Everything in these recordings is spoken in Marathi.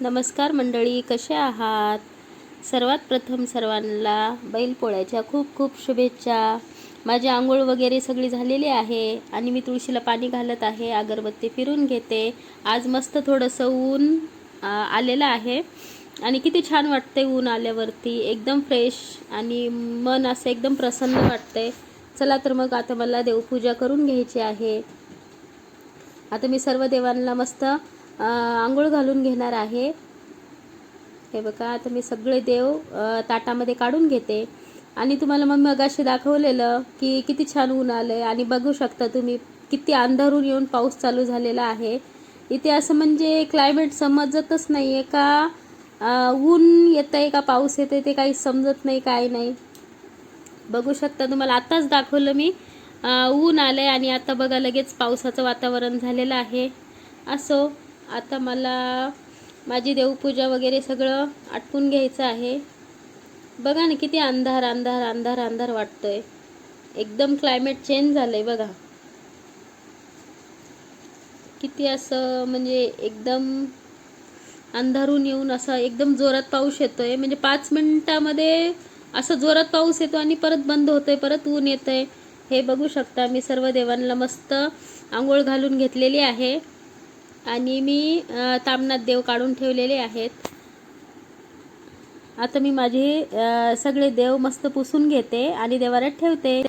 नमस्कार मंडळी कसे आहात? सर्वात प्रथम सर्वांना बैलपोळ्याच्या खूप खूप शुभेच्छा. माझी आंघोळ वगैरे सगळी झालेली आहे आणि मी तुळशीला पाणी घालत आहे अगरबत्ती फिरून घेते. आज मस्त थोडंसं ऊन आलेलं आहे. आणि किती छान वाटते ऊन आल्यावरती. एकदम फ्रेश आणि मन असं एकदम प्रसन्न वाटते चला तर मग आता मला देवपूजा करून घ्यायची आहे. आता मी सर्व देवांना मस्त आंघोळ घालून घेणार आहे. हे बघा आता मी सगळे देव ताटामध्ये काढून घेते. आणि तुम्हाला मग मगाशी दाखवलेलं की किती छान ऊन आलं आहे आणि बघू शकता तुम्ही किती अंधारून येऊन पाऊस चालू झालेला आहे. इथे असं म्हणजे क्लायमेट समजतच नाही आहे का ऊन येतं आहे का? पाऊस येते ते काही समजत नाही काय नाही. बघू शकता तुम्हाला. आत्ताच दाखवलं मी. ऊन आलं आहे आणि आता बघा लगेच पावसाचं वातावरण झालेलं आहे. असो. आता मला माझी देवपूजा वगैरे सगळं आटपून घ्यायचं आहे. बघा ना किती अंधार अंधार अंधार अंधार वाटतोय. एकदम क्लायमेट चेंज झालंय बघा. किती असं म्हणजे एकदम अंधारून येऊन असं एकदम जोरात पाऊस येतोय. म्हणजे पाच मिनिटामध्ये असं जोरात पाऊस येतो आणि परत बंद होतोय परत ऊन येतंय. हे बघू शकता मी सर्व देवांना मस्त आंघोळ घालून घेतलेली आहे. आणि मी तामनाथ देव काढून ठेवलेले आहेत. आता मी माझे सगळे देव मस्त पुसून घेते आणि देवाऱ्यात ठेवते.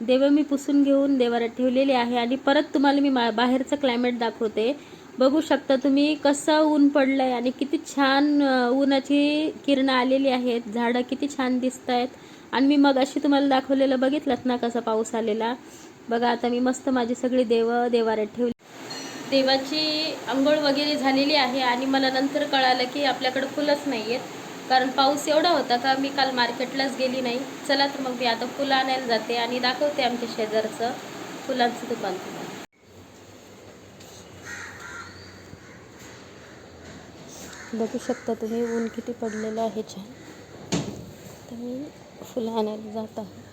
देव मी पुसून घेऊन देवाऱ्यात ठेवलेले आहे आणि परत तुम्हाला मी मा- बाहेरचं क्लायमेट दाखवते. बघू शकता तुम्ही कसं ऊन पडलंय आणि किती छान ऊनाची किरणं आलेली आहेत. झाडं किती छान दिसत आहेत आणि मी मग अशी तुम्हाला दाखवलेलं बघितलं ना कसा पाऊस आलेला? बघा आता मी मस्त माझी सगळी देव देवाऱ्यात ठेवली देवाची आंघोळ वगैरे झालेली आहे आणि मला नंतर कळालं की आपल्याकडं फुलंच नाही आहेत कारण पाऊस एवढा होता का मी काल मार्केटलाच गेली नाही. चला तर मग मी आता फुलं आणायला जाते आणि दाखवते आमच्या शेजारचं फुलांचं दुकान तुम्हाला. बघू शकता तुम्ही ऊन किती पडलेलं आहे छान. तर मी फुलं आणायला जात आहे.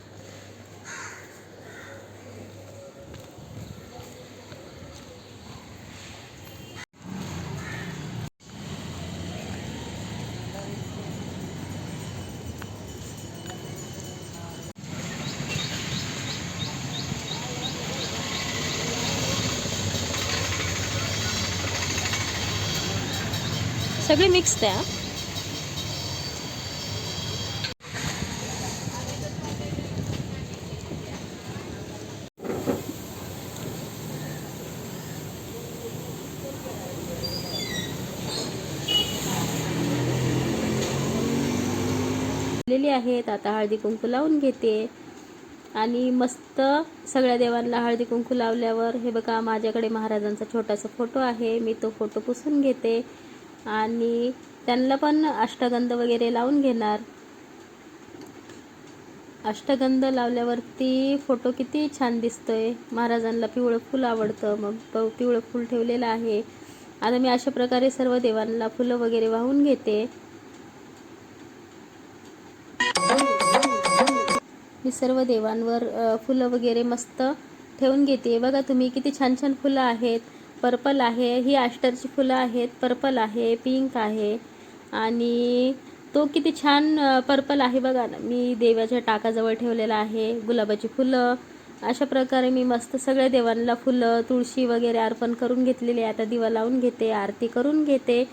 सगळे मिक्स द्या. आहेत. आता हळदी कुंकू लावून घेते. आणि मस्त सगळ्या देवांना हळदी कुंकू लावल्यावर हे बघा माझ्याकडे महाराजांचा छोटासा फोटो आहे. मी तो फोटो पुसून घेते. आणि त्यांना पण अष्टगंध वगैरे लावून घेणार. अष्टगंध लावल्यावरती फोटो किती छान दिसतोय. महाराजांना पिवळं फूल आवडतं. मग पिवळं फूल ठेवलेलं आहे. आता मी अशा प्रकारे सर्व देवांना फुलं वगैरे वाहून घेते. मी सर्व देवांवर फुलं वगैरे मस्त ठेवून घेते. बघा तुम्ही किती छान छान फुलं आहेत. पर्पल आहे ही आष्टरची फुलं आहेत पर्पल आहे पिंक आहे आणि तो किती छान पर्पल आहे बघा ना. मी देवाच्या टाकाजवळ ठेवलेला आहे गुलाबाची फुलं. अशा प्रकारे मी मस्त सगळ्या देवांना फुलं तुळशी वगैरे अर्पण करून घेतलेली आहे. आता दिवा लावून घेते आरती करून घेते.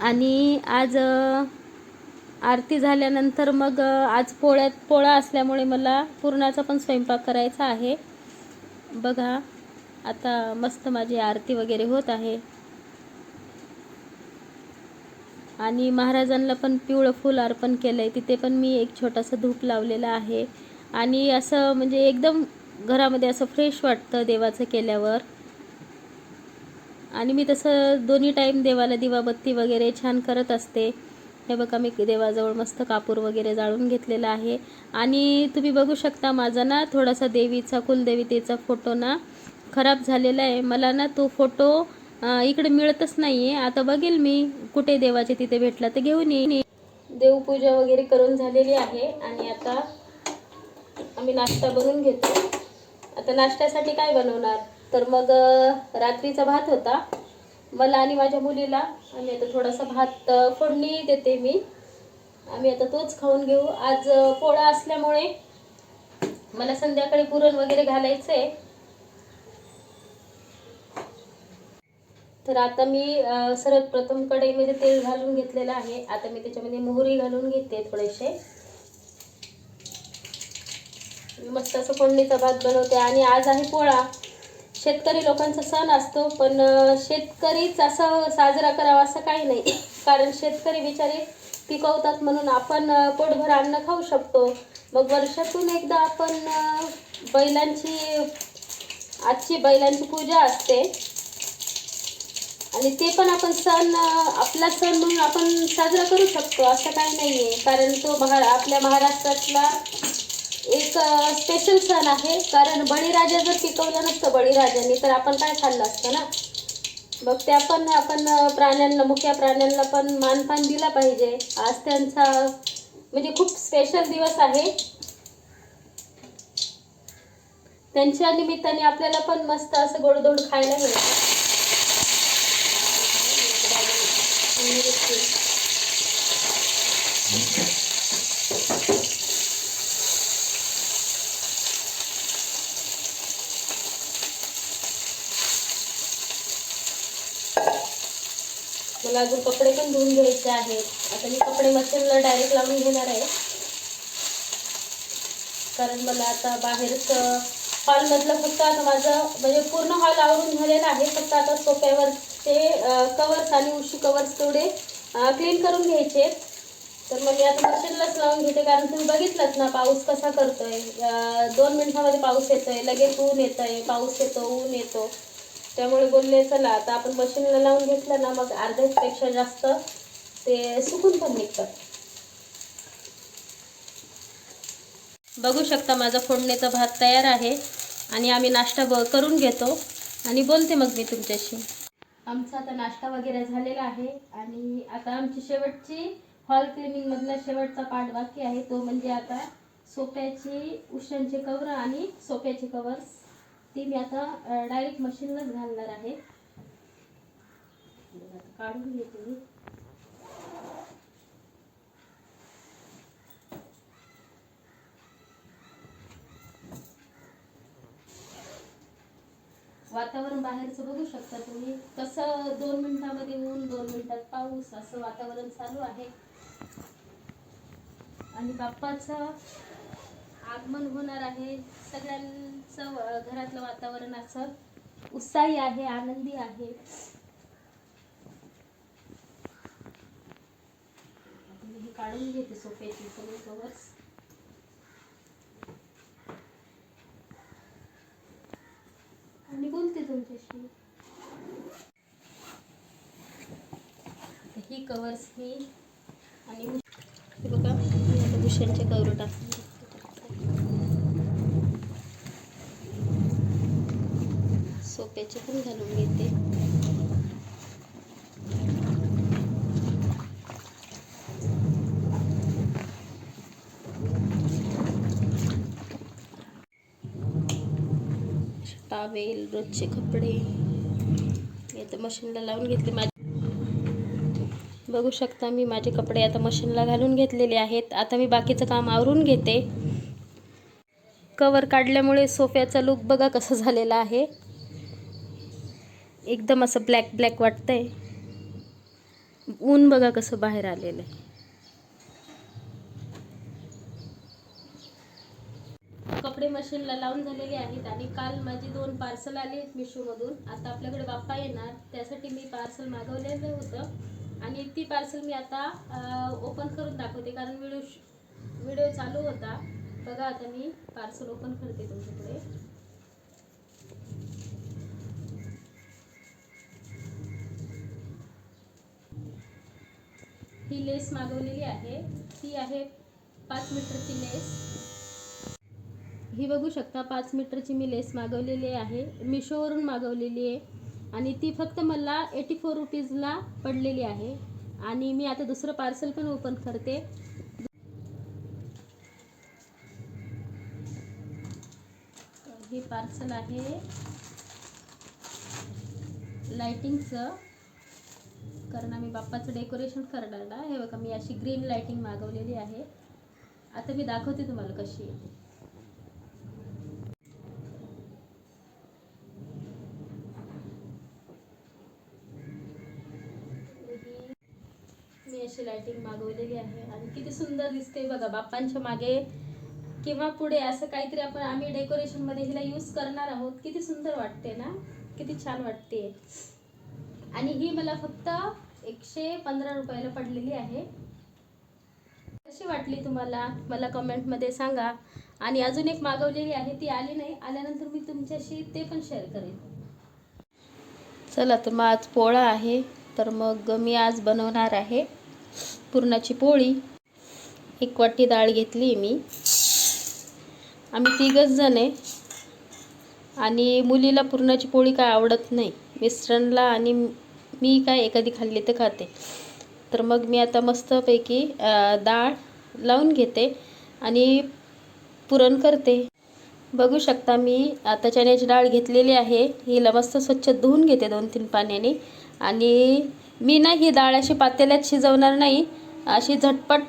आणि आज आरती झाल्यानंतर मग आज पोळ्यात पोळा असल्यामुळे मला पुरणाचा पण स्वयंपाक करायचा आहे. बघा. आता मस्त माझी आरती वगैरे होत आहे. आणि महाराजांना पण पिवळं फूल अर्पण केलं आहे तिथे पण मी एक छोटासा धूप लावलेला आहे. आणि असं म्हणजे एकदम घरामध्ये असं फ्रेश वाटतं देवाचं केल्यावर. आणि मी तसं दोन्ही टाईम देवाला दिवाबत्ती वगैरे छान करत असते. हे बघा मी देवाजवळ मस्त कापूर वगैरे जाळून घेतलेला आहे. आणि तुम्ही बघू शकता माझा ना थोडासा देवीचा कुलदेवीतेचा फोटो ना. खराब झालेला आहे. मला ना तो फोटो इकडे मिळतच नाही आहे आता बघेल मी कुठे देवाचे तिथे भेटला तर घेऊन येईन. देवपूजा वगैरे करून झालेली आहे आणि आता आम्ही नाश्ता बनवून घेतो. आता नाश्त्यासाठी काय बनवणार? तर मग रात्रीचा भात होता. मला आणि माझ्या मुलीला आणि आता थोडासा भात फोडणी देते मी. आम्ही आता तोच खाऊन घेऊ. आज पोळा असल्यामुळे मला संध्याकाळी पुरण वगैरे घालायचं आहे तर आता मी सर्वात प्रथम कढईमध्ये तेल घालून घेतलेलं आहे. आता मी त्याच्यामध्ये मोहरी घालून घेते थोडेसे. मस्त असं फोडणीचा भात बनवते. आणि आज आहे पोळा. शेतकरी लोकांचा सण असतो पण शेतकरीच असं साजरा करावा असं काही नाही. कारण शेतकरी बिचारे पिकवतात म्हणून आपण पोटभर अन्न खाऊ शकतो. मग वर्षातून एकदा आपण बैलांची आजची बैलांची पूजा असते. आणि ते पण आपण सण आपला सण म्हणून आपण साजरा करू शकतो असं काही नाही आहे कारण तो महा आपल्या महाराष्ट्रातला एक स्पेशल सण आहे. कारण बळीराजा जर पिकवलं नसतं बळीराजांनी तर आपण काय खाल्लं असतं ना? मग त्या पण आपण प्राण्यांना मुख्या प्राण्यांना पण मानपान दिला पाहिजे. आज त्यांचा म्हणजे खूप स्पेशल दिवस आहे. त्यांच्या निमित्ताने आपल्याला पण मस्त असं गोडधोड खायला मिळतं. मला अजून कपडे पण धुवून घ्यायचे आहेत. आता मी कपडे मशीनला डायरेक्ट लावून घेणार आहे. कारण मला आता बाहेरच हॉलमधलं फक्त आता माझं म्हणजे पूर्ण हॉल आवरून झालेलं आहे. फक्त आता सोफ्यावर ते कवर्स आणि उशी कवर्स तेवढे क्लीन करून घ्यायचे. तर मग मी आता मशीनलाच लावून घेते कारण तुम्ही बघितलंच ना पाऊस कसा करतोय. दोन मिनिटामध्ये पाऊस येतोय लगेच ऊन येतोय पाऊस येतो ऊन येतो. त्यामुळे बोलले चला आता आपण मशीनला लावून घेतलं ना मग अर्ध्यापेक्षा जास्त ते सुकून पण निघतं बघू शकता माझा फोडणीचा भात तयार आहे आणि आम्ही नाश्ता ब करून घेतो आणि बोलते मग मी तुमच्याशी. आमचा आता नाश्ता वगैरे झालेला आहे आणि आता आमची शेवटची हॉल क्लिनिंगमधला शेवटचा पार्ट बाकी आहे. तो म्हणजे आता सोफ्याची उशांचे कवर आणि सोफ्याचे कवर्स ती मी आता डायरेक्ट मशीनलाच घालणार आहे. काढून घेते मी. वातावरण बाहेरचं बघू शकता तुम्ही. कसं दोन मिनिटामध्ये ऊन दोन मिनिटात पाऊस असं वातावरण चालू आहे. आणि बाप्पाचं आगमन होणार आहे. सगळ्यांचं घरातलं वातावरण असं उत्साही आहे आनंदी आहे. हे काढून घेते सोफ्याची सगळे कवर्स आणि बोलते तुमच्याशी. ही कवर्स मी हे मी आता कवर टाकते सोप्याचे पण घालून घेते. टावेल रोजचे कपडे. मी आता मशीनला लावून घेतले माझे. बघू शकता मी माझे कपडे आता मशीनला घालून घेतलेले आहेत. आता मी बाकीचं काम आवरून घेते. कवर काढल्यामुळे सोफ्याचा लुक बघा कसा झालेला आहे. एकदम असं ब्लॅक ब्लॅक वाटतंय. ऊन बघा कसं बाहेर आलेलं आहे. कपडे मशीनला लावून झालेले आहेत आणि काल माझी दोन पार्सल आले आहेत मिशोमधून. आता आपल्याकडे बाप्पा येणार. त्यासाठी मी पार्सल मागवलेलं होतं. आणि ती पार्सल मी आता ओपन करून दाखवते. कारण व्हिडिओ व्हिडिओ चालू होता. बघा आता मी पार्सल ओपन करते तुमच्याकडे. ही लेस मागवलेली आहे. ती आहे पाच मीटरची लेस. ही बघू शकता पाच मीटरची मी लेस मागवलेली आहे. मिशोवरून मागवलेली आहे. आणि ती फक्त मला एटी फोर रुपीजला पडलेली आहे. आणि मी आता दुसरं पार्सल पण ओपन करते. हे पार्सल आहे. लाइटिंगचं कारण आम्ही बाप्पाचं डेकोरेशन करणार ना. हे बघा मी अशी ग्रीन लाईटिंग मागवलेली आहे. आता मी दाखवते तुम्हाला कशी आहे. अशी लायटिंग मागवलेली आहे. आणि किती सुंदर दिसते बघा बाप्पांच्या मागे किंवा पुढे असं काहीतरी आपण आम्ही डेकोरेशनमध्ये हिला यूज करणार आहोत. किती सुंदर वाटते ना? किती छान वाटते. आणि ही मला फक्त एकशे पंधरा रुपयाला पडलेली आहे. कशी वाटली तुम्हाला? मला कमेंटमध्ये सांगा. आणि अजून एक मागवलेली आहे ती आली नाही. आल्यानंतर मी तुमच्याशी ते पण शेअर करेन. चला तर मग आज पोळा आहे. तर मग मी आज बनवणार आहे. पुरणाची पोळी. एक वाटी डाळ घेतली मी. आम्ही तिघच जण आहे. आणि मुलीला पुरणाची पोळी काय आवडत नाही. मिस्टरांना आणि मी काय एखादी खाल्ली तर खाते. तर मग मी आता मस्तपैकी डाळ लावून घेते आणि पुरण करते. बघू शकता मी आता चण्याची डाळ घेतलेली आहे. हिला मस्त स्वच्छ धुवून घेते दोन तीन पाण्याने. आणि मी ना ही डाळ अशी पातेल्यात शिजवणार नाही. अशी झटपट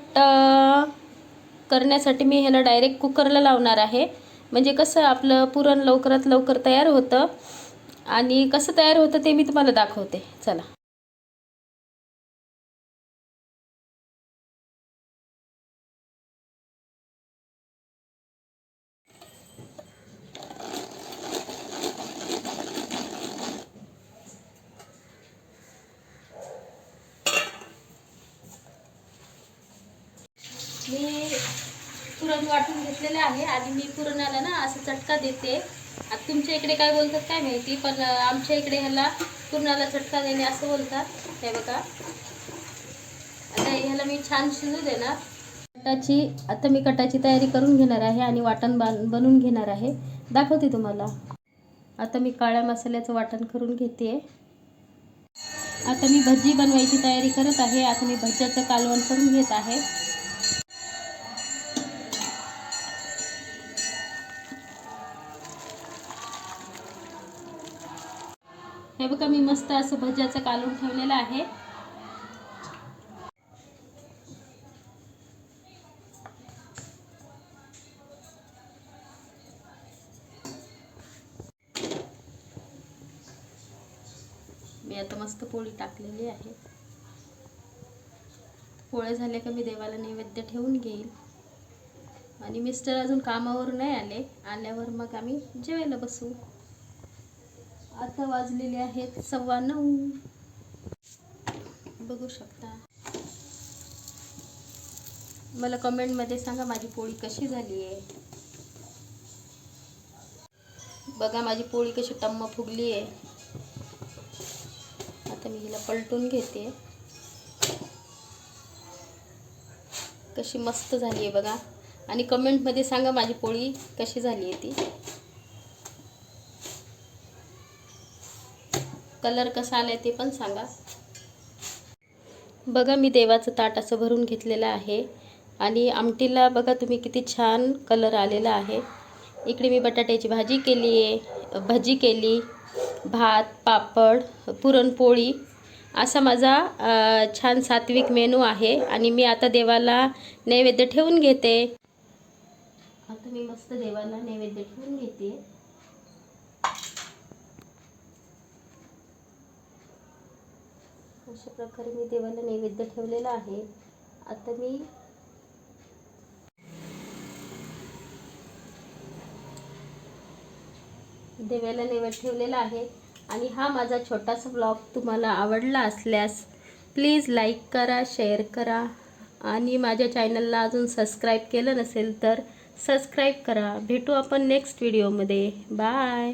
करण्यासाठी मी ह्याला डायरेक्ट कुकरला लावणार आहे. म्हणजे कसं आपलं पुरण लवकरात लवकर तयार होतं. आणि कसं तयार होतं ते मी तुम्हाला दाखवते. चला. मी पुरण वाटून घेतलेलं आहे. आणि मी पुरणाला ना असं चटका देते. आता तुमच्या इकडे काय बोलतात काय माहिती पण आमच्या इकडे ह्याला पुरणाला चटका देणे असं बोलतात. हे बघा. आता ह्याला मी छान शिजू देणार. कटाची आता मी कटाची तयारी करून घेणार आहे आणि वाटण बां बनवून घेणार आहे. दाखवते तुम्हाला. आता मी काळ्या मसाल्याचं वाटण करून घेते. आता मी भजी बनवायची तयारी करत आहे. आता मी भज्याचं कालवण करून घेत आहे. हे बघा मी मस्त असं भज्याचं कालून ठेवलेलं आहे. मी आता मस्त पोळी टाकलेली आहे. पोळ्या झाल्या का मी देवाला नैवेद्य ठेवून घेईल आणि मिस्टर अजून कामावर नाही आले. आल्यावर मग आम्ही जेवायला बसू. आता वाजलेले आहेत सव्वा नऊ. बघू शकता. मला कमेंटमध्ये सांगा माझी पोळी कशी झाली आहे बघा माझी पोळी कशी टम्म फुगली आहे आता मी हिला पलटून घेते. कशी मस्त झाली आहे बघा. आणि कमेंटमध्ये सांगा माझी पोळी कशी झाली आहे ती. कलर कसा आला आहे ते पण सांगा. बघा मी देवाचं ताट असं भरून घेतलेलं आहे आणि आमटीला बघा तुम्ही किती छान कलर आलेला आहे. इकडे मी बटाट्याची भाजी केली आहे भजी केली भात पापड पुरणपोळी. असा माझा छान सात्विक मेनू आहे आणि मी आता देवाला नैवेद्य ठेवून घेते. आता मी मस्त देवाला नैवेद्य ठेवून घेते. अशा प्रकारे मी देवाला नैवेद्य ठेवलेला आहे. आता मी देवाला नैवेद्य ठेवलेला आहे. आणि हा माझा छोटासा ब्लॉग तुम्हाला आवडला असल्यास प्लीज लाईक करा शेअर करा. आणि माझ्या चॅनलला अजून सबस्क्राईब केलं नसेल तर सबस्क्राईब करा. भेटू आपण नेक्स्ट व्हिडिओमध्ये बाय